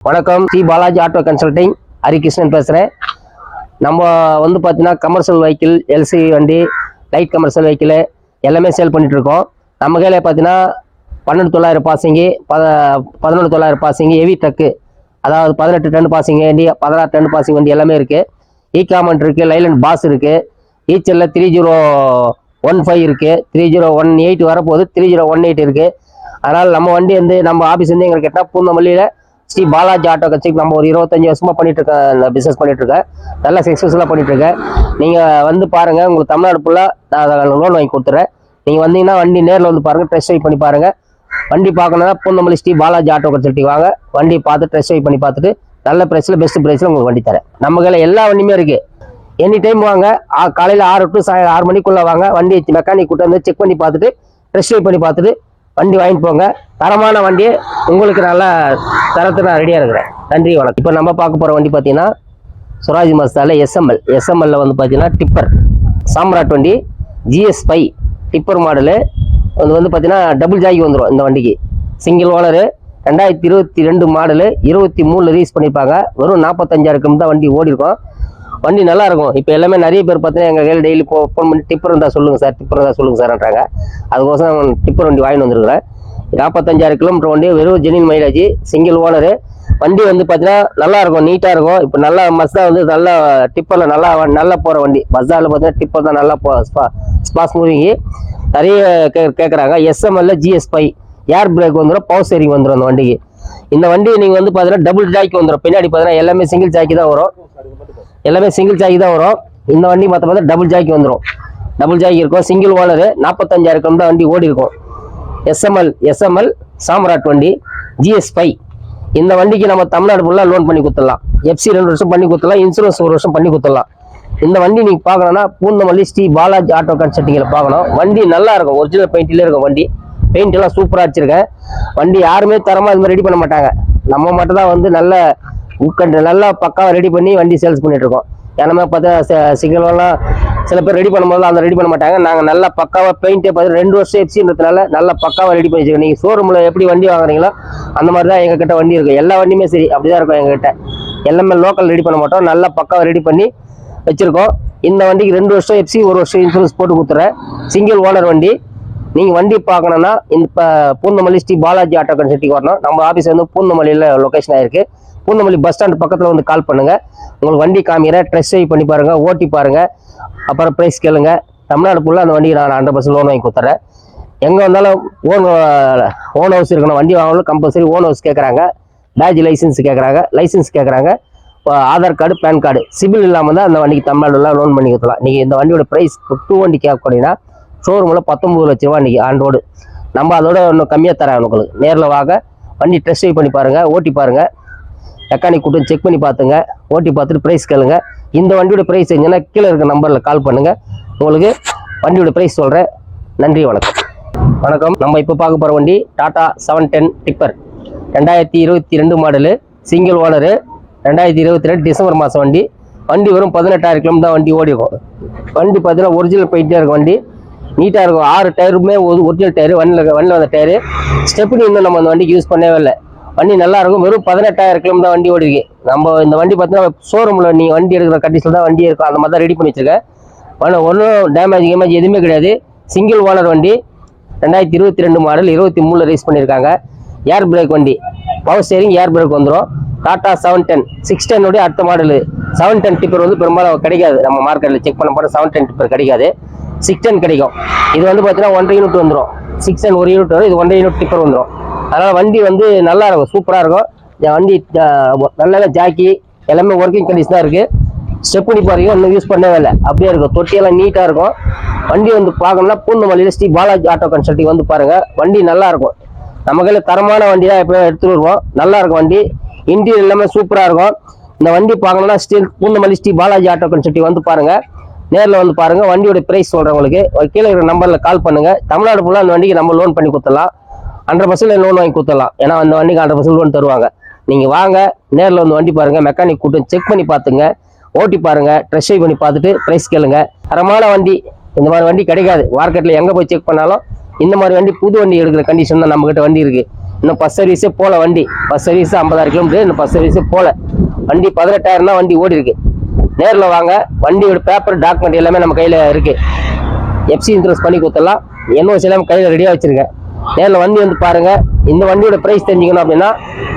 வணக்கம். C. Balaji auto consulting Harikrishnan பேசுகிறேன் நம்ம வந்து பார்த்தீங்கன்னா கமர்ஷியல் வெஹிக்கிள் எல்சி வண்டி லைட் கமர்ஷியல் வெஹிக்கிள் எல்லாமே சேல் பண்ணிகிட்ருக்கோம் இருக்கோம் நம்ம கையில் பார்த்தீங்கன்னா பன்னெண்டு தொள்ளாயிரம் பாசிங்கு பத பதினொன்று தொள்ளாயிரம் பாசிங்கு ஹெவி ட்ரக்கு அதாவது பதினெட்டு டன் பாசிங் வண்டி பதினாறு டன் பாசிங் வண்டி எல்லாமே இருக்குது இ காமன் இருக்குது லைலண்ட் பாஸ் இருக்குது ஈச்சரில் த்ரீ ஜீரோ ஒன் ஃபைவ் இருக்குது த்ரீ ஜீரோ ஒன் எயிட் வரப்போகுது த்ரீ ஜீரோ ஒன் எயிட் இருக்குது அதனால் நம்ம வண்டி வந்து நம்ம ஆஃபீஸ் வந்து எங்களுக்கு கேட்டால் பூந்தமல்லியில் ஸ்ரீ பாலாஜி ஆட்டோ கட்சிக்கு நம்ம ஒரு இருபத்தஞ்சு வருஷமா பண்ணிட்டு இருக்கேன் இந்த பண்ணிட்டு இருக்கேன் நல்லா சக்ஸஸ்ஃபுல்லாக பண்ணிட்டு இருக்கேன் நீங்கள் வந்து பாருங்க உங்களுக்கு தமிழ்நாடு ஃபுல்லாக நான் லோன் வாங்கி கொடுத்துறேன். நீங்கள் வந்தீங்கன்னா வண்டி நேரில் வந்து பாருங்க டெஸ்ட் ட்ரைவ் பண்ணி பாருங்க. வண்டி பார்க்கணும்னா பூந்தமல்லி ஸ்ரீ பாலாஜி ஆட்டோ கட்சிக்கு வாங்க. வண்டி பார்த்து டெஸ்ட் ட்ரைவ் பண்ணி பார்த்துட்டு நல்ல ப்ரைஸில் பெஸ்ட் ப்ரைஸில் உங்களுக்கு வண்டி தரேன். நம்ம கையில் எல்லா வண்டியுமே இருக்குது எனி டைம் வாங்க. காலையில் ஆறு டு சாயங்காலம் ஆறு மணிக்குள்ளே வாங்க. வண்டி மெக்கானிக் கூட்டம் வந்து செக் பண்ணி பார்த்துட்டு டெஸ்ட் ட்ரைவ் பண்ணி பார்த்துட்டு வண்டி வாங்கிட்டு போங்க. தரமான வண்டி உங்களுக்கு நல்ல தரத்தை நான் ரெடியாக இருக்கிறேன். நன்றி வணக்கம். இப்போ நம்ம பார்க்க போகிற வண்டி பார்த்தீங்கன்னா சுராஜ் மஸ்தால எஸ்எம்எல் எஸ்எம்எல்ல வந்து பார்த்தீங்கன்னா டிப்பர் சாம்ராட் வண்டி ஜிஎஸ் ஃபைவ் டிப்பர் மாடலு அது வந்து பார்த்தீங்கன்னா டபுள் ஜாக்கி வந்துடும் இந்த வண்டிக்கு. சிங்கிள் ஓனரு ரெண்டாயிரத்தி இருபத்தி ரெண்டு மாடலு இருபத்தி மூணில் ரீஸ் பண்ணியிருப்பாங்க. வெறும் நாற்பத்தஞ்சாயிரம் தான் வண்டி ஓடி இருக்கும் வண்டி நல்லா இருக்கும் இப்போ எல்லாமே நிறைய பேர் பார்த்தீங்கன்னா எங்கள் கையில் டெய்லி ஃபோன் பண்ணி டிப்பர் இருந்தால் சொல்லுங்கள் சார் டிப்பர் இருந்தால் சொல்லுங்கள் சார்ன்றாங்க அதுக்கோசரம் டிப்பர் வண்டி வாங்கிட்டு வந்துருக்குறேன். நாற்பத்தஞ்சாயிரம் கிலோமீட்டர் வண்டி வெறும் ஜெனின் மைலேஜ் சிங்கிள் ஓனரு வண்டி வந்து பார்த்தீங்கன்னா நல்லா இருக்கும் நீட்டாக இருக்கும். இப்போ நல்லா மஸ்தா வந்து நல்லா டிப்பரில் நல்லா நல்லா போகிற வண்டி. மஸ்தாவில் பார்த்தீங்கன்னா டிப்பர் தான் நல்லா போ ஸ்பா ஸ்பாஸ் மூவிங்கு நிறைய கே கேட்குறாங்க எஸ்எம்எல்ல ஜிஎஸ் ஃபைவ் ஏர் பிரேக் வந்துடும் பவர் ஸ்டேரிங் வந்துடும் அந்த வண்டிக்கு. இந்த வண்டி நீங்கள் வந்து பார்த்தீங்கன்னா டபுள் ஜாக்கி வந்துடும் பின்னாடி பார்த்தீங்கன்னா எல்லாமே சிங்கிள் ஜாக்கி தான் வரும். எல்லாமே சிங்கிள் ஜாக்கி தான் வரும். இந்த வண்டி மற்ற பார்த்தா டபுள் ஜாக்கி வந்துடும் டபுள் ஜாக்கி இருக்கும். சிங்கிள் ஓனரு நாற்பத்தஞ்சாயிரம் தான் வண்டி ஓடி இருக்கும். எஸ்எம்எல் எஸ்எம்எல் சாம்ராட் வண்டி ஜிஎஸ் ஃபைவ் இந்த வண்டிக்கு நம்ம தமிழ்நாடு ஃபுல்லாக லோன் பண்ணி கொடுத்துடலாம். எஃப்சி ரெண்டு வருஷம் பண்ணி கொடுத்துடலாம். இன்சூரன்ஸ் ஒரு வருஷம் பண்ணி கொடுத்துடலாம். இந்த வண்டி நீங்கள் பார்க்கணும்னா பூந்தமல்லி ஸ்ரீ பாலாஜி ஆட்டோ கன்சல்ட்டிங்கில் பார்க்கணும். வண்டி நல்லா இருக்கும். ஒரிஜினல் பெயிண்டிலே இருக்கும் வண்டி. பெயிண்ட் எல்லாம் சூப்பராக வச்சுருக்கேன் வண்டி யாருமே தரமாக இது மாதிரி ரெடி பண்ண மாட்டாங்க. நம்ம மட்டும் தான் வந்து நல்ல உட்கண்டு நல்லா பக்காவாக ரெடி பண்ணி வண்டி சேல்ஸ் பண்ணிட்டு இருக்கோம் ஏன்னா பார்த்தா சிங்கிள்லாம் சில பேர் ரெடி பண்ணும்போது அந்த ரெடி பண்ண மாட்டாங்க. நாங்கள் நல்லா பக்காவாக பெயிண்டே பார்த்து ரெண்டு வருஷம் எஃப்சின்றதுனால நல்லா பக்காவாக ரெடி பண்ணி வச்சுருக்கோம். நீங்கள் ஷோரூமில் எப்படி வண்டி வாங்குறீங்களோ அந்த மாதிரி தான் எங்ககிட்ட வண்டி இருக்கும் எல்லா வண்டியுமே சரி அப்படி தான் இருக்கும் எங்ககிட்ட. எல்லாமே லோக்கல் ரெடி பண்ண மாட்டோம். நல்லா பக்காவாக ரெடி பண்ணி வச்சுருக்கோம். இந்த வண்டிக்கு ரெண்டு வருஷம் எஃப்சி ஒரு வருஷம் இன்சூரன்ஸ் போட்டு கொடுத்துறேன். சிங்கிள் ஓனர் வண்டி. நீங்கள் வண்டி பார்க்கணுன்னா இந்த இப்போ பூந்தமல்லி ஸ்ரீ பாலாஜி ஆட்டோ கன்சல்ட்டிங் வரணும். நம்ம ஆஃபீஸ் வந்து பூந்தமல்லியில் லொக்கேஷன் ஆயிருக்கு பூந்தமல்லி பஸ் ஸ்டாண்ட் பக்கத்தில் வந்து கால் பண்ணுங்கள் உங்களுக்கு வண்டி காமிக்கிறேன். ட்ரெஸ் ட்ரைவ் பண்ணி பாருங்கள் ஓட்டி பாருங்கள் அப்புறம் ப்ரைஸ் கேளுங்க. தமிழ்நாடு ஃபுல்லாக அந்த வண்டி நான் ஹண்ட்ரட் பர்சன்ட் லோன் வாங்கி கொடுத்துறேன். எங்கே வந்தாலும் ஓன் ஓன் ஹவுஸ் இருக்கணும். வண்டி வாங்கணும். கம்பல்சரி ஓன் ஹவுஸ் கேட்குறாங்க பேஜ் லைசன்ஸ் கேட்குறாங்க லைசன்ஸ் கேட்குறாங்க Aadhaar card pan card CIBIL இல்லாமல் தான் அந்த வண்டிக்கு தமிழ்நாடுலாம் லோன் பண்ணி கொடுத்துலாம் நீங்கள் இந்த வண்டியோட ப்ரைஸ் டூ வண்டி கேட்கக்கூடியனா ஷோரூமில் பத்தொம்பது லட்ச ரூபா இன்றைக்கி ஆண்ட்ரோடு நம்ம அதோட இன்னும் கம்மியாக தரேன் உங்களுக்கு நேரில் வாங்க. வண்டி டெஸ்ட் ட்ரைவ் பண்ணி பாருங்கள் ஓட்டி பாருங்கள் மெக்கானிக் கூட்டம் செக் பண்ணி பார்த்துங்க. ஓட்டி பார்த்துட்டு ப்ரைஸ் கேளுங்க. இந்த வண்டியோட ப்ரைஸ் செஞ்சீங்கன்னா கீழே இருக்க நம்பரில் கால் பண்ணுங்கள் உங்களுக்கு வண்டியோட ப்ரைஸ் சொல்கிறேன் நன்றி வணக்கம். வணக்கம். நம்ம இப்போ பார்க்க போகிற வண்டி டாடா செவன் டென் டிப்பர். ரெண்டாயிரத்தி இருபத்தி ரெண்டு மாடலு சிங்கிள் ஓனரு ரெண்டாயிரத்தி இருபத்தி ரெண்டு டிசம்பர் மாதம் வண்டி. வண்டி வெறும் பதினெட்டாயிரம் கிலோமீட்டர் தான் வண்டி ஓடி வண்டி பார்த்தீங்கன்னா ஒரிஜினல் போயிட்டே இருக்கும் வண்டி. நீட்டாக இருக்கும். ஆறு டயருமே ஒரு ஒரிஜினல் டயரு வண்டியில் வண்டியில் வந்த டயரு ஸ்டெப்னி இன்னும் நம்ம அந்த வண்டிக்கு யூஸ் பண்ணவே இல்லை. வண்டி நல்லா இருக்கும். வெறும் பதினெட்டாயிரம் கிலோமீட்டர் தான் வண்டி ஓடிருக்கு. நம்ம இந்த வண்டி பார்த்தீங்கன்னா ஷோரூமில் நீங்கள் வண்டி எடுக்கிற கண்டிஷன் தான் வண்டி இருக்கும். அந்த மாதிரி தான் ரெடி பண்ணி வச்சிருக்கேன். ஆனால் ஒன்றும் டேமேஜ் கேமேஜ் எதுவுமே கிடையாது. சிங்கிள் ஓனர் வண்டி. ரெண்டாயிரத்தி இருபத்தி ரெண்டு மாடல் இருபத்தி மூணில் ரைஸ் பண்ணியிருக்காங்க. ஏர் பிரேக் வண்டி. பவர் ஸ்டேரிங் ஏர் பிரேக் வந்துடும் டாட்டா செவன் டென் சிக்ஸ் டென்னுடைய அடுத்த மாடல் செவன் டென் டிப்பர் வந்து பெரும்பாலும் கிடைக்காது. நம்ம மார்க்கெட்டில் செக் பண்ண போனால் செவன் டென் டிப்பர் கிடைக்காது. சிக்ஸ் டென் கிடைக்கும். இது வந்து பார்த்தீங்கன்னா ஒன்றரை யூனிட் வந்துடும் சிக்ஸ் டென் ஒரு யூனிட் வரும். இது ஒன்றரை யூனிட் டிப்பர் வந்துடும் அதனால் வண்டி வந்து நல்லா இருக்கும். சூப்பராக இருக்கும். வண்டி நல்ல ஜாக்கி எல்லாமே ஒர்க்கிங் கண்டிஷன் தான் இருக்குது ஸ்டெப் பண்ணி பாருங்க. இன்னும் யூஸ் பண்ணவே இல்லை. அப்படியே இருக்கும். தொட்டியெல்லாம் நீட்டாக இருக்கும். வண்டி வந்து பார்க்கணும்னா பூந்தமல்லியில் ஸ்ரீ பாலாஜி ஆட்டோ கன்சல்ட்டிங் வந்து பாருங்கள் வண்டி நல்லா இருக்கும். நம்ம கையில் தரமான வண்டி தான் எப்போ எடுத்துகிட்டு வருவோம். நல்லா இருக்கும் வண்டி. இன்டீரியர் எல்லாமே சூப்பராக இருக்கும். இந்த வண்டி பார்க்கணும்னா steel Poonamallee Sri Balaji auto consulting வந்து பாருங்கள் நேரில் வந்து பாருங்கள் வண்டியோட ப்ரைஸ் சொல்கிறேன் உங்களுக்கு. ஒரு கீழே இருக்கிற நம்பரில் கால் பண்ணுங்க. தமிழ்நாடு ஃபுல்லாக அந்த வண்டிக்கு நம்ம லோன் பண்ணி கொடுத்துடலாம். ஹண்ட்ரட் பர்சன்ட் லோன் வாங்கி கொடுத்துடலாம். ஏன்னா அந்த வண்டிக்கு ஹண்ட்ரட் பர்சன்ட் லோன் தருவாங்க. நீங்கள் வாங்க நேரில் வந்து வண்டி பாருங்கள் மெக்கானிக் கூட்டம் செக் பண்ணி பார்த்துங்க. ஓட்டி பாருங்கள் ட்ரெஸ் ட்ரைவ் பண்ணி பார்த்துட்டு ப்ரைஸ் கேளுங்க. தரமான வண்டி இந்த மாதிரி வண்டி கிடைக்காது. மார்க்கெட்டில் எங்கே போய் செக் பண்ணாலும் இந்த மாதிரி வண்டி புது வண்டி எடுக்கிற கண்டிஷன் தான் நம்மகிட்ட வண்டி இருக்குது இன்னும் பஸ் சர்வீஸே போல வண்டி. பஸ் சர்வீஸ் ஐம்பதாயிரம் கிலோமீட்டர் இன்னும் பஸ் சர்வீஸே போல வண்டி பதினெட்டாயிரம் தான் வண்டி ஓடி இருக்குது நேரில் வாங்க. வண்டியோட பேப்பர் டாக்குமெண்ட் எல்லாமே நம்ம கையில் இருக்குது எஃப்சி இன்சூரன்ஸ் பண்ணி கொடுத்துடலாம். என்ஓசி எல்லாமே கையில் ரெடியாக வச்சுருக்கேன் நேரில் வண்டி வந்து பாருங்கள் இந்த வண்டியோட ப்ரைஸ் தெரிஞ்சுக்கணும் அப்படின்னா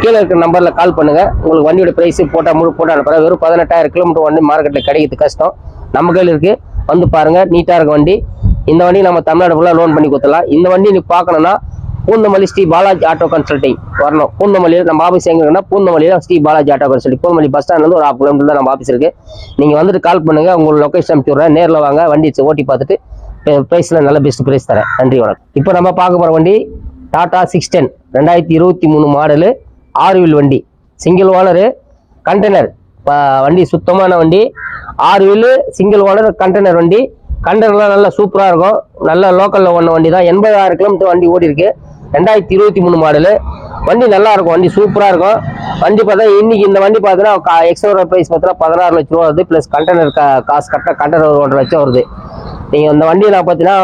கீழே இருக்கிற நம்பரில் கால் பண்ணுங்கள் உங்களுக்கு வண்டியோட ப்ரைஸ் போட்டால் முழு போட்டு அனுப்புகிறேன் வெறும் பதினெட்டாயிரம் கிலோமீட்டர் வண்டி மார்க்கெட்டில் கிடைக்கிறது கஷ்டம். நம்ம கையில் இருக்குது வந்து பாருங்கள் நீட்டாக இருக்க வண்டி. இந்த வண்டி நம்ம தமிழ்நாடு ஃபுல்லாக லோன் பண்ணி கொடுத்துடலாம். இந்த வண்டி நீ பார்க்கணுன்னா பூந்தமல்லி ஸ்ரீ பாலாஜி ஆட்டோ கன்சல்டிங் வரணும். பூந்தமல்லியில் நம்ம ஆஃபீஸ் எங்கே இருக்குன்னா பூந்தமல்லியில் Sri Balaji auto consulting Poonamallee bus ஸ்டாண்ட்லேருந்து ஒரு ஆஃப் கிலோமீட்டர் தான் நம்ம ஆஃபீஸ் இருக்குது நீங்கள் வந்துட்டு கால் பண்ணுங்கள் உங்களோட லொக்கேஷன் அனுப்பிச்சு விட்றேன். நேரில் வாங்க வண்டி ஓட்டி பார்த்துட்டு ப்ரைஸில் நல்ல பெஸ்ட் ப்ரைஸ் தரேன். நன்றி வணக்கம். இப்போ நம்ம பார்க்க போகிற வண்டி டாடா சிக்ஸ் டென் ரெண்டாயிரத்தி இருபத்தி மூணு மாடலு ஆறு வீல் வண்டி. சிங்கிள் ஓனரு கண்டெய்னர் வண்டி சுத்தமான வண்டி. ஆறு வீலு சிங்கிள் ஓனர் கண்டெய்னர் வண்டி. கண்டெய்னர்லாம் நல்லா சூப்பராக இருக்கும். நல்ல லோக்கலில் ஒன்று வண்டி தான் எண்பதாயிரம் கிலோமீட்டர் வண்டி ஓடி இருக்குது ரெண்டாயிரத்தி இருபத்தி மூணு மாடலு வண்டி நல்லா இருக்கும் வண்டி சூப்பராக இருக்கும் வண்டி பார்த்தா இன்னைக்கு இந்த வண்டி பார்த்தீங்கன்னா எக்ஸ்ட்ரா ப்ரைஸ் பார்த்தீங்கன்னா பதினாறு லட்ச ரூபா வருது ப்ளஸ் கண்டெய்னர் காசு கரெக்டாக கண்டெய்னர் ஒன்றரை லட்சம் வருது. நீங்கள் அந்த வண்டியை நான் பார்த்தீங்கன்னா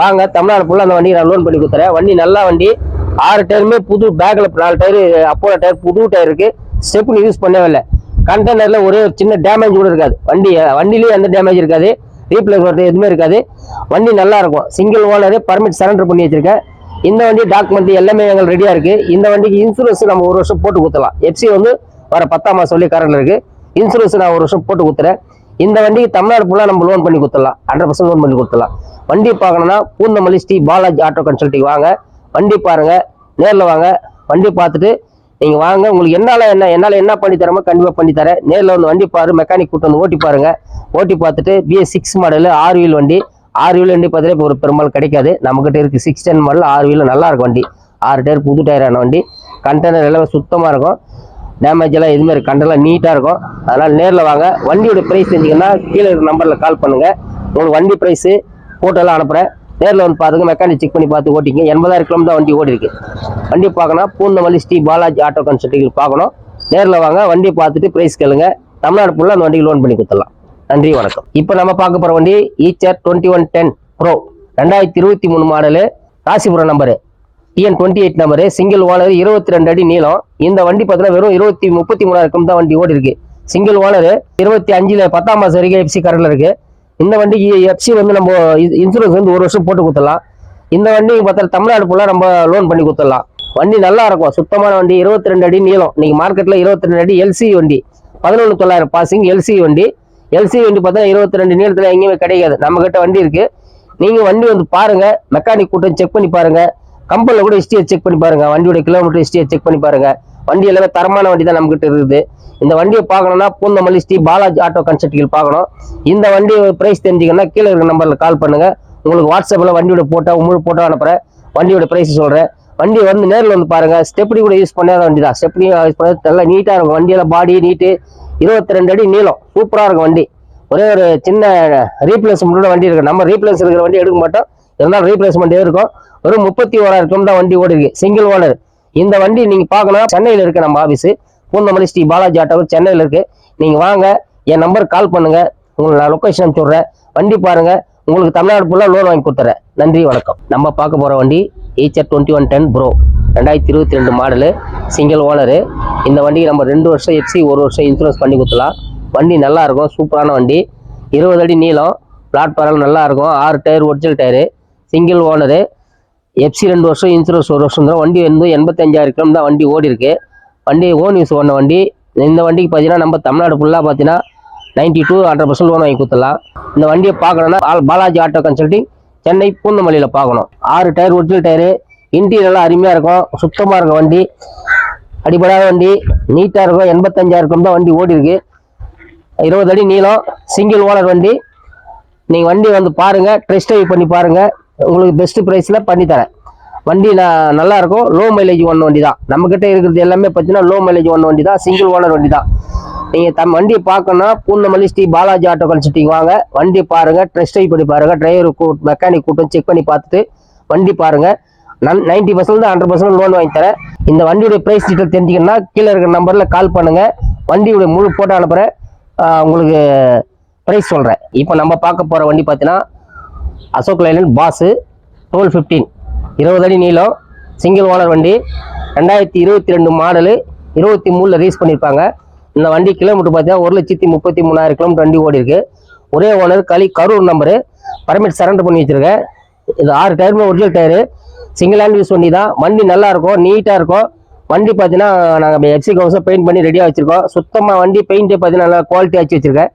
வாங்க தமிழ்நாடு ஃபுல்லாக அந்த வண்டியை நான் லோன் பண்ணி கொடுத்துறேன். வண்டி நல்ல வண்டி ஆறு டயருமே புது பேக்கில் நாலு டயரு அப்போ டயர் புது டயர் இருக்குது ஸ்டெப்னு யூஸ் பண்ணவே இல்லை. கண்டெய்னரில் ஒரே ஒரு சின்ன டேமேஜ் கூட இருக்காது. வண்டி வண்டிலேயே எந்த டேமேஜ் இருக்காது. ரீப்ளேஸ் பண்ணுறது எதுவுமே இருக்காது. வண்டி நல்லா இருக்கும் சிங்கிள் ஓனரு பர்மிட் சரண்டர் பண்ணி வச்சிருக்கேன். இந்த வண்டி டாக்குமெண்ட் எல்லாமே எங்களுக்கு ரெடியாக இருக்குது இந்த வண்டிக்கு இன்சூரன்ஸ் நம்ம ஒரு வருஷம் போட்டு கொடுத்தலாம் எஃப்சி வந்து வர பத்தாம் மாதம் சொல்லி கரண்ட்ல இருக்குது இன்சூரன்ஸ் நான் ஒரு வருஷம் போட்டு கொடுத்துறேன் இந்த வண்டிக்கு தமிழ்நாடு ஃபுல்லாக நம்ம லோன் பண்ணி கொடுத்துடலாம் ஹண்ட்ரட் பர்சன்ட் லோன் பண்ணி கொடுத்துடலாம் வண்டி பார்க்கணுன்னா பூந்தமல்லி ஸ்ரீ பாலாஜி ஆட்டோ கன்சல்ட்டிங் வாங்க. வண்டி பாருங்கள் நேரில் வாங்க. வண்டி பார்த்துட்டு நீங்கள் வாங்க. உங்களுக்கு என்னால் என்ன என்னால் என்ன பண்ணி தரமோ கண்டிப்பாக பண்ணி தரேன். நேரில் வந்து வண்டி பாரு மெக்கானிக் கூட்டு வந்து ஓட்டி பாருங்கள் ஓட்டி பார்த்துட்டு பிஎஸ் சிக்ஸ் மாடலு ஆறு வீல் வண்டி. ஆறு வீல் வண்டி பார்த்தீங்கன்னா இப்போ ஒரு பெரும்பாலும் கிடைக்காது. நம்மக்கிட்ட இருக்குது சிக்ஸ் டென் மாடல் ஆறு வீல் நல்லா இருக்கும் வண்டி. ஆறு டயர் புது டயரான வண்டி? கண்டெய்னர் எல்லாமே சுத்தமாக இருக்கும். டேமேஜ் எல்லாம் எதுவுமே இருக்குது. கண்டெல்லாம் நீட்டாக இருக்கும். அதனால் நேரில் வாங்க. வண்டியோட ப்ரைஸ் தெரிஞ்சிங்கன்னா கீழே இருக்கிற நம்பரில் கால் பண்ணுங்கள் உங்களுக்கு வண்டி ப்ரைஸு ஃபோட்டோலாம் அனுப்புகிறேன் நேரில் வந்து பார்த்துங்க மெக்கானிக் செக் பண்ணி பார்த்து ஓட்டிங்க எண்பதாயிரம் கிலோமீட்டர் வண்டி ஓடி இருக்கு வண்டி பார்க்கணும். பூந்தமல்லி ஸ்ரீ பாலாஜி ஆட்டோ கன்சல்ட்டிங் பார்க்கணும். நேரில் வாங்க. வண்டி பார்த்துட்டு ப்ரைஸ் கேளுங்க. தமிழ்நாடு ஃபுல்லாக அந்த வண்டிக்கு லோன் பண்ணி கொடுத்துடலாம். நன்றி வணக்கம். இப்போ நம்ம பார்க்க போகிற வண்டி Eicher twenty one ten pro ரெண்டாயிரத்தி இருபத்தி மூணு model Rasipuram number. TN twenty eight number single owner இருபத்தி ரெண்டு அடி நீளம். இந்த வண்டி பார்த்தீங்கன்னா வெறும் இருபத்தி முப்பத்தி மூணாயிரம் தான் வண்டி ஓடி இருக்கு சிங்கிள் ஓனர் இருபத்தி அஞ்சுல பத்தாம் மாசம் வரைக்கும் எஃப்சி கரண்ட்ல இருக்கு. இந்த வண்டிக்கு எஃப்சி வந்து நம்ம இன்சூரன்ஸ் வந்து ஒரு வருஷம் போட்டு கொடுத்துடலாம். இந்த வண்டி பார்த்தா தமிழ்நாடு ஃபுல்லாக நம்ம லோன் பண்ணி கொடுத்துடலாம். வண்டி நல்லா இருக்கும். சுத்தமான வண்டி இருபத்தி ரெண்டு அடி நீளம். இன்னைக்கு மார்க்கெட்ல இருபத்தி ரெண்டு அடி எல்சி வண்டி. பதினொன்று தொள்ளாயிரம் பாசிங் எல்சி வண்டி. எல்சி வண்டி பார்த்தா இருபத்தி ரெண்டு நீளத்தில் எங்கேயுமே கிடைக்காது. நம்ம கிட்ட வண்டி இருக்கு. நீங்கள் வண்டி வந்து பாருங்க. மெக்கானிக் கூட்டம் செக் பண்ணி பாருங்க. கம்பெனியில் கூட ஹிஸ்டியை செக் பண்ணி பாருங்க. வண்டியோட கிலோமீட்டர் ஹிஸ்டியை செக் பண்ணி பாருங்க. வண்டி எல்லாமே தரமான வண்டி தான் நம்மக்கிட்ட இருக்குது. இந்த வண்டியை பார்க்கணும்னா பூந்தமல்லி ஸ்ரீ பாலாஜி ஆட்டோ கன்சல்ட்டில் பார்க்கணும். இந்த வண்டி பிரைஸ் தெரிஞ்சுக்கணும்னா கீழே இருக்கிற நம்பரில் கால் பண்ணுங்க. உங்களுக்கு வாட்ஸ்அப்பில் வண்டியோட போட்டோ முழு போட்டோ அனுப்புகிறேன் வண்டியோட பிரைஸ் சொல்கிறேன் வண்டி வந்து நேரில் வந்து பாருங்கள் ஸ்டெப்னி கூட யூஸ் பண்ணாத வண்டி தான் ஸ்டெப்னி யூஸ் பண்ணாத நல்லா நீட்டாக இருக்கும். வண்டியில் பாடி நீட்டு இருபத்தி ரெண்டு அடி நீளம். சூப்பராக இருக்கும் வண்டி. ஒரே ஒரு சின்ன ரீப்ளேஸ்மெண்ட்டோட வண்டி இருக்குது நம்ம ரீப்ளேஸ் இருக்கிற வண்டி எடுக்க மாட்டோம். இருந்தாலும் ரீப்ளேஸ்மெண்ட்டே இருக்கும். வெறும் முப்பத்தி ஓராயிரம் கிலோமீட்டர் தான் வண்டி ஓடி இருக்கு சிங்கிள் ஓனர் இந்த வண்டி நீங்கள் பார்க்கணும் சென்னையில் இருக்குது நம்ம ஆஃபீஸ் பூந்தமல்லி ஸ்ரீ பாலாஜி ஆட்டோ சென்னையில் இருக்குது நீங்கள் வாங்க. என் நம்பர் கால் பண்ணுங்கள் உங்களுக்கு நான் லொக்கேஷன் அனுப்பிச்சுட்றேன் வண்டி பாருங்கள் உங்களுக்கு தமிழ்நாடு ஃபுல்லாக லோன் வாங்கி கொடுத்துறேன். நன்றி வணக்கம். நம்ம பார்க்க போகிற வண்டி Eicher twenty one ten pro ரெண்டாயிரத்தி இருபத்தி ரெண்டு மாடலு சிங்கிள் ஓனரு இந்த வண்டிக்கு நம்ம ரெண்டு வருஷம் எஃப்சி ஒரு வருஷம் இன்சூரன்ஸ் பண்ணி கொடுத்துலாம் வண்டி நல்லாயிருக்கும் சூப்பரான வண்டி. இருபது அடி நீளம் பிளாட்ஃபாரம் நல்லாயிருக்கும் ஆறு tyre original tyre single owner FC ரெண்டு வருஷம் இன்சூரன்ஸ் ஒரு வருஷம் தான் வண்டி வந்து எண்பத்தஞ்சாயிரம் கிலோமீட்டர் தான் வண்டி ஓடி இருக்கு. வண்டி ஓன் யூஸ் பண்ண வண்டி. இந்த வண்டிக்கு பார்த்தீங்கன்னா நம்ம தமிழ்நாடு ஃபுல்லாக பார்த்தீங்கன்னா ninety to hundred percent loan வாங்கி கொடுத்துடலாம். இந்த வண்டியை பார்க்கணும்னா ஆல் பாலாஜி ஆட்டோ கன்சல்டிங் சென்னை பூந்தமல்லியில் பார்க்கணும். ஆறு டயர் ஒரிஜினல் டயரு இன்டீரியர்லாம் அருமையாக இருக்கும். சுத்தமாக இருக்கும் வண்டி. அடிப்படாத வண்டி. நீட்டாக இருக்கும். எண்பத்தஞ்சாயிரம் தான் வண்டி ஓடி இருக்கு இருபது அடி நீளம். சிங்கிள் ஓனர் வண்டி. நீங்கள் வண்டி வந்து பாருங்கள் டெஸ்ட் ட்ரைவ் பண்ணி பாருங்கள் உங்களுக்கு பெஸ்ட்டு ப்ரைஸில் பண்ணித்தரேன் வண்டி நான் நல்லா இருக்கும். லோ மைலேஜ் ஒன் வண்டி தான். நம்மக்கிட்ட இருக்கிறது எல்லாமே பார்த்தீங்கன்னா லோ மைலேஜ் ஒன் வண்டி தான். சிங்கிள் ஓனர் வண்டி தான். நீங்கள் தம் வண்டியை பார்க்கணும்னா பூந்தமல்லி ஸ்ரீ பாலாஜி ஆட்டோ கன்சல்ட்டிங் வாங்க. வண்டி பாருங்கள் டெஸ்ட் ட்ரைவ் பண்ணி பாருங்கள் டிரைவர் மெக்கானிக் கூட்டம் செக் பண்ணி பார்த்துட்டு வண்டி பாருங்கள் நன் ninety percent hundred percent loan வாங்கி தரேன். இந்த வண்டியுடைய ப்ரைஸ் டீட்டெயில் தெரிஞ்சுக்கணும்னா கீழே இருக்கிற நம்பரில் கால் பண்ணுங்கள் வண்டியுடைய முழு போட்டோ அனுப்புகிறேன் உங்களுக்கு ப்ரைஸ் சொல்கிறேன் இப்போ நம்ம பார்க்க போகிற வண்டி பார்த்தீங்கன்னா Ashok Leyland boss twelve fifteen இருபது அடி நீளம் சிங்கிள் ஓனர் வண்டி. ரெண்டாயிரத்தி இருபத்தி ரெண்டு மாடலு இருபத்தி மூணில் ரீஸ் பண்ணியிருப்பாங்க. இந்த வண்டி கிலோமீட்டர் பார்த்தீங்கன்னா ஒரு லட்சத்தி முப்பத்தி மூணாயிரம் கிலோமீட்டர் வண்டி ஓடி இருக்குது ஒரே ஓனர் களி கரூர் நம்பரு பர்மிட் சரண்டர் பண்ணி வச்சுருக்கேன். இது ஆறு டயருமே original tyre single hand use பண்ணி தான் வண்டி நல்லா இருக்கும் நீட்டாக இருக்கும். வண்டி பார்த்தீங்கன்னா நாங்கள் எஃப்சி கவுன்ஸை பெயிண்ட் பண்ணி ரெடியாக வச்சுருக்கோம். சுத்தமாக வண்டி பெயிண்ட்டே பார்த்தீங்கன்னா நல்லா குவாலிட்டி வச்சு வச்சிருக்கேன்.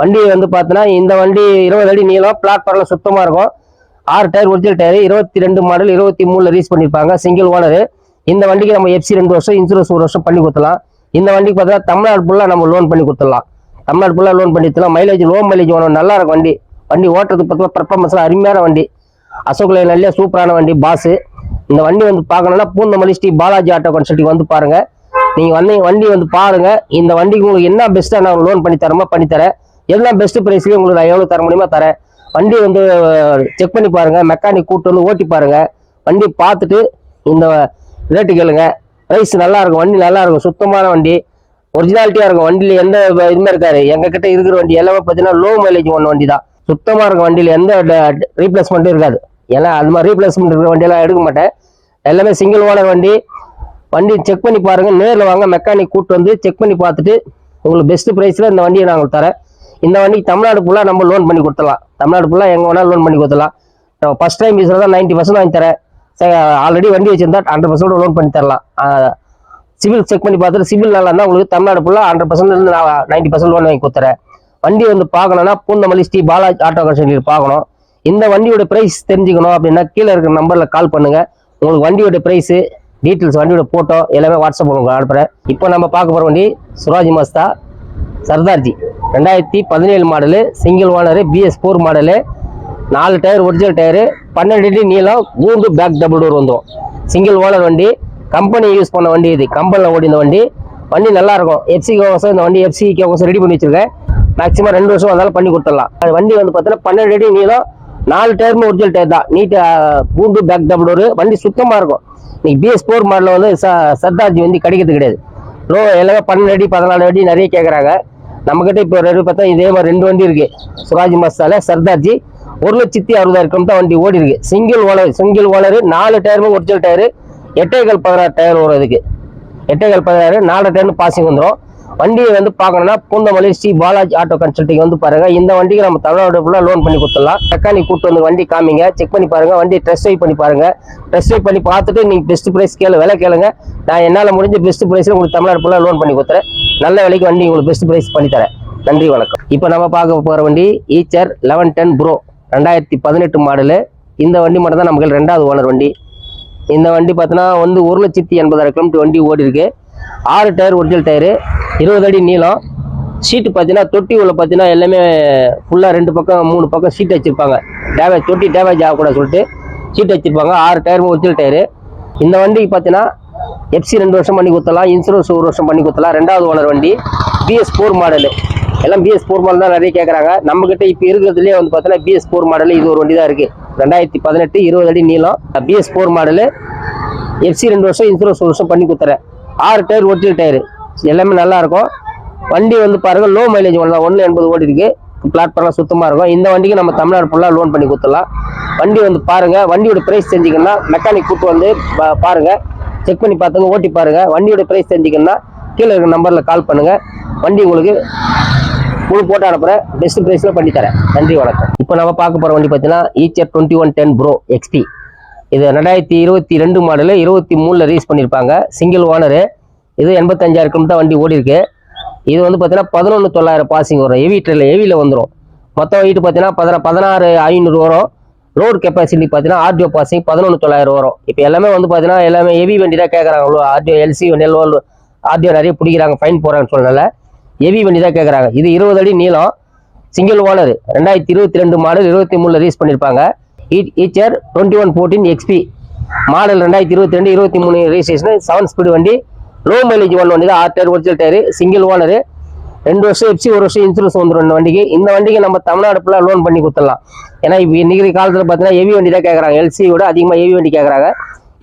வண்டி வந்து பார்த்தீங்கன்னா இந்த வண்டி இருபது அடி நீளம் பிளாட்ஃபார்மில் சுத்தமாக இருக்கும். ஆறு டயர் ஒரிஜினல் டயர் இருபத்தி ரெண்டு மாடல் இருபத்தி மூணில் ரீஸ் பண்ணியிருப்பாங்க சிங்கிள் ஓனரு இந்த வண்டிக்கு நம்ம எஃப்சி ரெண்டு வருஷம் இன்சூரன்ஸ் ஒரு வருஷம் பண்ணி கொடுத்துலாம் இந்த வண்டிக்கு பார்த்தீங்கன்னா தமிழ்நாடு ஃபுல்லாக நம்ம லோன் பண்ணி கொடுத்துடலாம். தமிழ்நாடு ஃபுல்லாக லோன் பண்ணி கொடுத்துலாம் மைலேஜ் லோ மைலேஜ் வேணும் நல்லா இருக்கும் வண்டி. வண்டி ஓட்டுறதுக்கு பார்த்தீங்கன்னா பர்ஃபார்மன்ஸ்லாம் அருமையான வண்டி. அசோக் நல்ல சூப்பரான வண்டி பாஸு. இந்த வண்டி வந்து பார்க்கணுன்னா பூந்தமல்லி ஸ்ரீ பாலாஜி ஆட்டோ கன்சல்ட்டிங் வந்து பாருங்கள் நீங்கள் வந்து வண்டி வந்து பாருங்கள் இந்த வண்டிக்கு உங்களுக்கு என்ன பெஸ்ட்டாக நான் லோன் பண்ணி தரமோ பண்ணித்தரேன் எல்லாம் பெஸ்ட் ப்ரைஸ்லேயே உங்களுக்கு நான் எவ்வளோ தர முடியுமோ தரேன். வண்டி வந்து செக் பண்ணி பாருங்கள் மெக்கானிக் கூட்டு வந்து ஓட்டி பாருங்கள் வண்டி பார்த்துட்டு இந்த ரேட்டு கேளுங்க. ப்ரைஸ் நல்லா இருக்கும். வண்டி நல்லா இருக்கும். சுத்தமான வண்டி. ஒரிஜினாலிட்டியாக இருக்கும். வண்டியில் எந்த வ- இதுவுமே இருக்காரு எங்ககிட்ட இருக்கிற வண்டி எல்லாமே பார்த்தீங்கன்னா லோ மைலேஜ் ஒன் வண்டி தான் சுத்தமாக இருக்கும் வண்டியில எந்த ரீப்ளேஸ்மெண்ட்டும் இருக்காது. ஏன்னா அது மாதிரி ரீப்ளேஸ்மெண்ட் இருக்கிற வண்டியெல்லாம் எடுக்க மாட்டேன். எல்லாமே சிங்கிள் ஓனர் வண்டி. வண்டி செக் பண்ணி பாருங்கள் நேரில் வாங்க. மெக்கானிக் கூட்டு வந்து செக் பண்ணி பார்த்துட்டு உங்களுக்கு பெஸ்ட்டு ப்ரைஸில் இந்த வண்டியை நாங்கள் தரேன். இந்த வண்டிக்கு தமிழ்நாடு ஃபுல்லாக நம்ம லோன் பண்ணி கொடுத்துடலாம். தமிழ்நாடு ஃபுல்லாக எங்கே வேணாலும் லோன் பண்ணி கொடுத்துடலாம். ஃபஸ்ட் டைம் யூஸில் தான் நைன்ட்டி பர்சன்ட் வாங்கி தரேன். ஆல்ரெடி வண்டி வச்சிருந்தா ஹண்ட்ரட் பர்சன்ட் லோன் பண்ணி தரலாம். சிவில் செக் பண்ணி பார்த்துட்டு சிவில் நல்லா இருந்தால் உங்களுக்கு தமிழ்நாடு ஃபுல்லாக hundred percent ninety percent loan வாங்கி கொடுத்துறேன். வண்டி வந்து பார்க்கணும்னா பூந்தமல்லி ஸ்ரீ பாலாஜி ஆட்டோ கன்சல்டி பார்க்கணும். இந்த வண்டியோட ப்ரைஸ் தெரிஞ்சுக்கணும் அப்படின்னா கீழே இருக்கிற நம்பரில் கால் பண்ணுங்கள் உங்களுக்கு வண்டியோட ப்ரைஸு டீட்டெயில்ஸ் வண்டியோட ஃபோட்டோ எல்லாமே வாட்ஸ்அப் உங்களுக்கு அனுப்புகிறேன் இப்போ நம்ம பார்க்க போகிற வண்டி சுராஜ் மஸ்தா சர்தார்ஜி ரெண்டாயிரத்தி பதினேழு model single owner BS four model நாலு டயர் ஒரிஜினல் டயரு பன்னெண்டு அடி நீளம் கூண்டு பேக் டபுள் டோர் வந்துடும் சிங்கிள் ஓனர் வண்டி கம்பெனி யூஸ் பண்ண வண்டி இது. கம்பெனியில் ஓடி இந்த வண்டி. வண்டி நல்லா இருக்கும். கோசம் இந்த வண்டி எஃப்சி கோசம் ரெடி பண்ணி வச்சிருக்கேன். மேக்ஸிமம் ரெண்டு வருஷம் வந்தாலும் பண்ணி கொடுத்துடலாம். அது வண்டி வந்து பார்த்தீங்கன்னா பன்னெண்டு அடி நீளம் நாலு டயருமே ஒரிஜினல் டயர் தான். நீட்டாக பூண்டு பேக் டபுள் வண்டி சுத்தமாக இருக்கும். இன்னைக்கு பிஎஸ் ஃபோர் மாடலில் வந்து ச சர்தார்ஜி வந்து கிடைக்கிறது கிடையாது. லோ எல்லாமே பன்னெண்டு அடி பதினாலு அடி நிறைய கேட்குறாங்க நம்மக்கிட்ட இப்போ ரெண்டு பார்த்தா இதே மாதிரி ரெண்டு வண்டி இருக்குது சுராஜ் மசாலா சர்தார்ஜி ஒரு லட்சத்தி அறுபதாயிரம் கிலோமீட்டர் தான் வண்டி ஓடி இருக்கு. சிங்கிள் ஓலர் சிங்கிள் ஓலரு நாலு டயருமே ஒரிஜினல் டயரு எட்டேகால் பதினாறு டயர் வரும் இதுக்கு. எட்டேகால் பதினாறு நாலு டயர்னு பாசிங் வந்துடும் வண்டியை வந்து பார்க்கணும்னா பூந்தமல்லி ஸ்ரீ பாலாஜி ஆட்டோ கன்சல்டிங் வந்து பாருங்க. இந்த வண்டிக்கு நம்ம தமிழ்நாடு ஃபுல்லாக லோன் பண்ணி கொடுத்துடலாம். மெக்கானிக் கூட்டு வந்து வண்டி காமிங்க. செக் பண்ணி பாருங்க. வண்டி டெஸ்ட் ட்ரைவ் பண்ணி பாருங்க. டெஸ்ட் ட்ரைவ் பண்ணி பார்த்துட்டு நீங்கள் பெஸ்ட் ப்ரைஸ் கேளு விலை கேளுங்க. நான் என்னால் முடிஞ்ச பெஸ்ட் ப்ரைஸில் உங்களுக்கு தமிழ்நாடு ஃபுல்லாக லோன் பண்ணி கொடுத்துறேன். நல்ல விலைக்கு வண்டி உங்களுக்கு பெஸ்ட் ப்ரைஸ் பண்ணி தரேன். நன்றி வணக்கம். இப்போ நம்ம பார்க்க போகிற வண்டி ஈச்சர் லெவன் டென் ப்ரோ ரெண்டாயிரத்தி பதினெட்டு மாடலு இந்த வண்டி மட்டும் தான் நமக்கு ரெண்டாவது ஓனர் வண்டி. இந்த வண்டி பார்த்தோன்னா வந்து ஒரு லட்சத்தி எண்பதாயிரம் கிலோமீட்டர் வண்டி ஓடி இருக்கு ஆறு டயர் ஒரிஜினல் டயரு இருபது அடி நீளம். சீட்டு பார்த்தீங்கன்னா தொட்டி உள்ள பார்த்தீங்கன்னா எல்லாமே ஃபுல்லாக ரெண்டு பக்கம் மூணு பக்கம் சீட் வச்சுருப்பாங்க. டேமேஜ் தொட்டி டேமேஜ் ஆகக்கூடாது சொல்லிட்டு சீட் வச்சுருப்பாங்க. ஆறு டயரும் ஒரிஜினல் டயரு இந்த வண்டிக்கு பார்த்தீங்கன்னா எஃப்சி ரெண்டு வருஷம் பண்ணி கொடுத்தலாம் இன்சூரன்ஸ் ஒரு வருஷம் பண்ணி கொடுத்தலாம் ரெண்டாவது ஓனர் வண்டி பிஎஸ் ஃபோர் மாடலு எல்லாம் பிஎஸ் ஃபோர் மாடல் தான் நிறைய கேட்குறாங்க நம்மக்கிட்ட இப்போ இருக்கிறதுலேயே வந்து பார்த்தீங்கன்னா பிஎஸ் ஃபோர் மாடல் இது ஒரு வண்டி தான் இருக்குது ரெண்டாயிரத்தி பதினெட்டு இருபது அடி நீளம். பிஎஸ் ஃபோர் மாடலு எஃப்சி ரெண்டு வருஷம் இன்சூரன்ஸ் ஒரு வருஷம் பண்ணி கொடுத்துறேன். ஆறு டயர் ஒரிஜினல் டயரு எல்லாமே நல்லாயிருக்கும். வண்டி வந்து பாருங்கள் லோ மைலேஜ் ஒன்று ஒன்று எண்பது ஓடி இருக்குது பிளாட்ஃபார்ம்லாம் சுத்தமாக இருக்கும். இந்த வண்டிக்கு நம்ம தமிழ்நாடு ஃபுல்லாக லோன் பண்ணி கொடுத்துடலாம். வண்டி வந்து பாருங்க வண்டியோட ப்ரைஸ் தெரிஞ்சுக்கணும்னா மெக்கானிக் கூட்டு வந்து பாருங்கள் செக் பண்ணி பார்த்துங்க ஓட்டி பாருங்கள் வண்டியோட ப்ரைஸ் தெரிஞ்சுக்கணும்னா கீழே இருக்கிற நம்பரில் கால் பண்ணுங்கள் வண்டி உங்களுக்கு முழு போட்டு அனுப்புகிறேன் பெஸ்ட் ப்ரைஸில் பண்ணி தரேன். நன்றி வணக்கம். இப்போ நம்ம பார்க்க போகிற வண்டி பார்த்தீங்கன்னா Eicher twenty one ten pro XP இது ரெண்டாயிரத்தி இருபத்தி ரெண்டு மாடலு இருபத்தி மூணில் ரீஸ் பண்ணியிருப்பாங்க. சிங்கிள் ஓனரு இது எண்பத்தஞ்சாயிரம் கிலோமீட்டர் வண்டி ஓடி இருக்கு இது வந்து பார்த்தீங்கன்னா பதினொன்று தொள்ளாயிரம் பாசிங் வரும். ஹெவி ட்ரெயில் ஹெவியில் வந்துடும் மொத்தம் வீட்டு பார்த்தீங்கன்னா பதினா பதினாறு ஐநூறு வரும். ரோடு கெப்பாசிட்டி பார்த்தீங்கன்னா ஆர்டிஓ பாசிங் பதினொன்று தொள்ளாயிரம் வரும். இப்போ எல்லாமே வந்து பார்த்தீங்கன்னா எல்லாமே ஹெவி வண்டி தான் கேட்குறாங்க ஆர்டிஓ எல்சி வண்டி எல்லாம் ஆர்டிஓ நிறைய பிடிக்கிறாங்க. ஃபைன் போகிறாங்கன்னு சொல்லனால ஹெவி வண்டி தான் கேட்குறாங்க இது இருபது அடி நீளம். சிங்கிள் ஓனர் ரெண்டாயிரத்தி இருபத்தி ரெண்டு மாடல் இருபத்தி மூணில் ரீஸ் பண்ணியிருப்பாங்க Eicher twenty one fourteen XP model ரெண்டாயிரத்தி இருபத்தி ரெண்டு இருபத்தி மூணு ரெஜிஸ்ட்ரேஷன் செவன் ஸ்பீடு வண்டி. லோ மைலேஜ் ஒன் வண்டி தான் ஆறு tyre original tyre single owner ரெண்டு வருஷம் எஃப்சி ஒரு வருஷம் இன்சூரன்ஸ் வந்துடும் இந்த வண்டிக்கு. இந்த வண்டிக்கு நம்ம தமிழ்நாடு ஃபுல்லாக லோன் பண்ணி கொடுத்துடலாம். ஏன்னா இப்போ இன்னைக்கு காலத்தில் பார்த்தீங்கன்னா ஹெவி வண்டி தான் கேட்குறாங்க எல்சியோட விட அதிகமாக ஹெவி வண்டி கேட்குறாங்க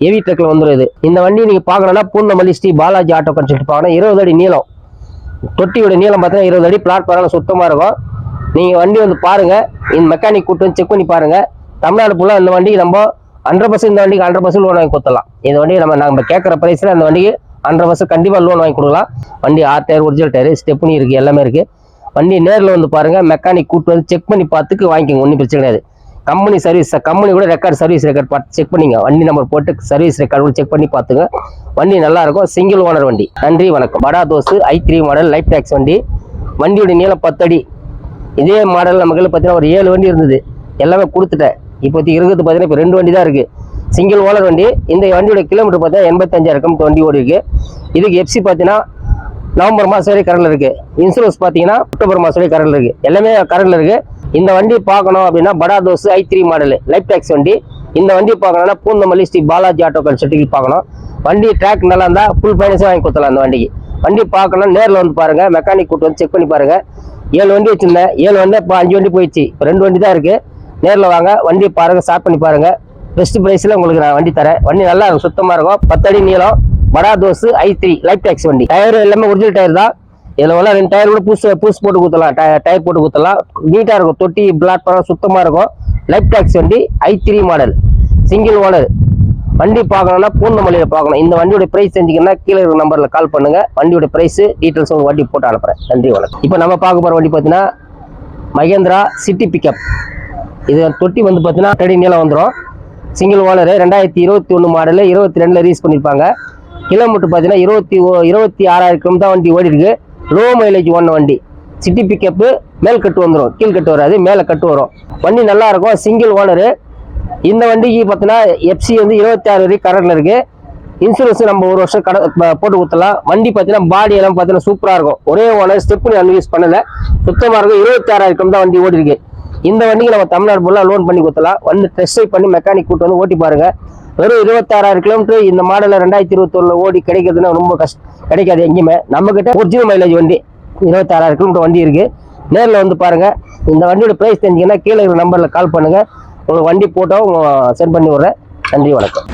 ஹெவி ட்ரக்கில் வந்துடும் இது. இந்த வண்டி நீங்கள் பார்க்கணும்னா பூந்தமல்லி ஸ்ரீ பாலாஜி ஆட்டோ கன்சல்ட் பார்க்கணும். இருபது அடி நீளம். தொட்டியோட நீளம் பார்த்தீங்கன்னா இருபது அடி பிளாட்ஃபார்ம் சுத்தமாக இருக்கும். நீங்கள் வண்டி வந்து பாருங்கள் இந்த மெக்கானிக் கூட்டு வந்து செக் பண்ணி பாருங்கள் தமிழ்நாடு ஃபுல்லாக இந்த வண்டிக்கு நம்ம ஹண்ட்ரட் பர்சன்ட் இந்த வண்டிக்கு ஹண்ட்ரட் பர்சன்ட் லோன் வாங்கி கொடுத்துடலாம். இந்த வண்டி நம்ம நம்ம கேட்குற ப்ரைஸில் அந்த வண்டிக்கு ஹண்ட்ரட் பர்சன்ட் கண்டிப்பாக லோன் வாங்கி கொடுக்கலாம். வண்டி ஆறு டயர் ஒரிஜினல் டயர் ஸ்டெப்னி இருக்குது எல்லாமே இருக்குது வண்டி நேரில் வந்து பாருங்கள் மெக்கானிக் கூட்டு வந்து செக் பண்ணி பார்த்துக்கு வாங்கிக்கோங்க ஒன்றும் பிரச்சனை கிடையாது. கம்பெனி சர்வீஸ் கம்பெனி கூட ரெக்கார்டு சர்வீஸ் ரெக்கார்ட் பார்த்து செக் பண்ணிங்க. வண்டி நம்பர் போட்டு சர்வீஸ் ரெக்கார்டு கூட செக் பண்ணி பார்த்துங்க. வண்டி நல்லாயிருக்கும் சிங்கிள் ஓனர் வண்டி. நன்றி வணக்கம். Bada Dost I three model life tax வண்டி. வண்டியோட நீளம் பத்தடி. இதே மாடல் நம்ம கையில் பார்த்தீங்கன்னா ஒரு ஏழு வண்டி இருந்தது. எல்லாமே கொடுத்துட்டேன். இப்போதைக்கு இருக்கிறது பார்த்தீங்கன்னா இப்போ ரெண்டு வண்டி தான் இருக்குது சிங்கிள் ஓனர் வண்டி. இந்த வண்டியோட கிலோமீட்டர் பார்த்தீங்கன்னா எண்பத்தஞ்சாயிரம் வண்டி ஓடி இருக்கு இதுக்கு எஃப்சி பார்த்தீங்கன்னா நவம்பர் மாதம் வரை கரண்டில் இருக்குது இன்சூரன்ஸ் பார்த்தீங்கன்னா அக்டோபர் மாதம் வரை கரண்டில் இருக்குது எல்லாமே கரண்டில் இருக்குது இந்த வண்டி பார்க்கணும் அப்படின்னா Bada Dost I three model life tax வண்டி. இந்த வண்டி பார்க்கணும்னா பூந்தமல்லி ஸ்ரீ பாலாஜி ஆட்டோ கன்சல்ட்டிக்கு பார்க்கணும். வண்டி ட்ராக் நல்லா இருந்தால் ஃபுல் ஃபைனான்ஸே வாங்கி கொடுத்தலாம் அந்த வண்டிக்கு. வண்டி பார்க்கணும் நேரில் வந்து பாருங்க மெக்கானிக் கூட்டு வந்து செக் பண்ணி பாருங்கள் ஏழு வண்டி வச்சிருந்தேன். ஏழு வண்டி இப்போ அஞ்சு வண்டி போயிடுச்சு. இப்போ ரெண்டு வண்டி தான் இருக்குது நேரில் வாங்க வண்டி பாருங்கள் ஸ்டார்ட் பண்ணி பாருங்கள் பெஸ்ட் ப்ரைஸில் உங்களுக்கு நான் வண்டி தரேன். வண்டி நல்லா இருக்கும் சுத்தமாக இருக்கும். பத்தடி நீளம் Bada Dost I three life tax வண்டி. டயர் எல்லாமே ஒரிஜினல் டயர் தான். இதில் உள்ள ரெண்டு டயர் கூட புதுசு புதுசு போட்டு கொடுத்தலாம் டயர் போட்டு கொடுத்தலாம் நீட்டாக இருக்கும். தொட்டி பிளாட் பண்ண சுத்தமாக இருக்கும். லைஃப் டேக்ஸ் வண்டி I three model single owner வண்டி பார்க்கணும்னா பூந்தமல்லியில் பார்க்கணும். இந்த வண்டியோட ப்ரைஸ் செஞ்சீங்கன்னா கீழே இருக்கிற நம்பரில் கால் பண்ணுங்கள் வண்டியோட பிரைஸ் டீட்டெயில்ஸ் உங்களுக்கு வண்டி போட்டு அனுப்புகிறேன் நன்றி வணக்கம். இப்போ நம்ம பார்க்க போகிற வண்டி பார்த்தீங்கன்னா மகேந்திரா சிட்டி பிக்கப் இது தொட்டி வந்து பார்த்தீங்கன்னா அடி நீளம் வந்துடும் சிங்கிள் ஓனர் ரெண்டாயிரத்தி இருபத்தி ஒன்று மாடலில் இருபத்தி ரெண்டில் ரீஸ் பண்ணியிருப்பாங்க கிலோமீட்டர் பார்த்தீங்கன்னா இருபத்தி ஓ- இருபத்தி ஆறாயிரம் கிலோமீட்டர் வண்டி ஓடி இருக்கு லோ மைலேஜ் ஓன வண்டி. சிட்டி பிக்கப்பு மேல் கட்டு வந்துடும் கீழ் கட்டு வராது மேலே கட்டு வரும். வண்டி நல்லா இருக்கும். சிங்கிள் ஓனரு இந்த வண்டிக்கு பார்த்தீங்கன்னா எஃப்சி வந்து இருபத்தி ஆறு வரைக்கும் கரண்டில் இருக்குது இன்சூரன்ஸ் நம்ம ஒரு வருஷம் கட போட்டு கொடுத்துலாம் வண்டி பார்த்தீங்கன்னா பாடி எல்லாம் பார்த்தீங்கன்னா சூப்பராக இருக்கும். ஒரே ஓனர் ஸ்டெப்னி அன் யூஸ் சுத்தமாக இருக்கும். இருபத்தி ஆறாயிரம் தான் வண்டி ஓடி இருக்கு இந்த வண்டிக்கு நம்ம தமிழ்நாடு ஃபுல்லாக லோன் பண்ணி கொடுத்தலாம் வந்து டெஸ்ட் ட்ரைவ் பண்ணி மெக்கானிக் கூட்டு வந்து ஓட்டி பாருங்க. வெறும் இருபத்தாறாயிரம் கிலோமீட்டர் இந்த மாடலில் ரெண்டாயிரத்தி இருபத்தொன்னு ஓடி கிடைக்கிறதுனா ரொம்ப கஷ்டம் கிடைக்காது எங்கேயுமே. நம்ம ஒரிஜினல் மைலேஜ் வண்டி இருபத்தாறாயிரம் கிலோமீட்டர் வண்டி இருக்குது நேரில் வந்து பாருங்கள் இந்த வண்டியோட ப்ரைஸ் தெரிஞ்சிங்கன்னா கீழே இருக்கிற நம்பரில் கால் பண்ணுங்கள் உங்களுக்கு வண்டி போட்டோ சென்ட் பண்ணி விட்றேன். நன்றி வணக்கம்.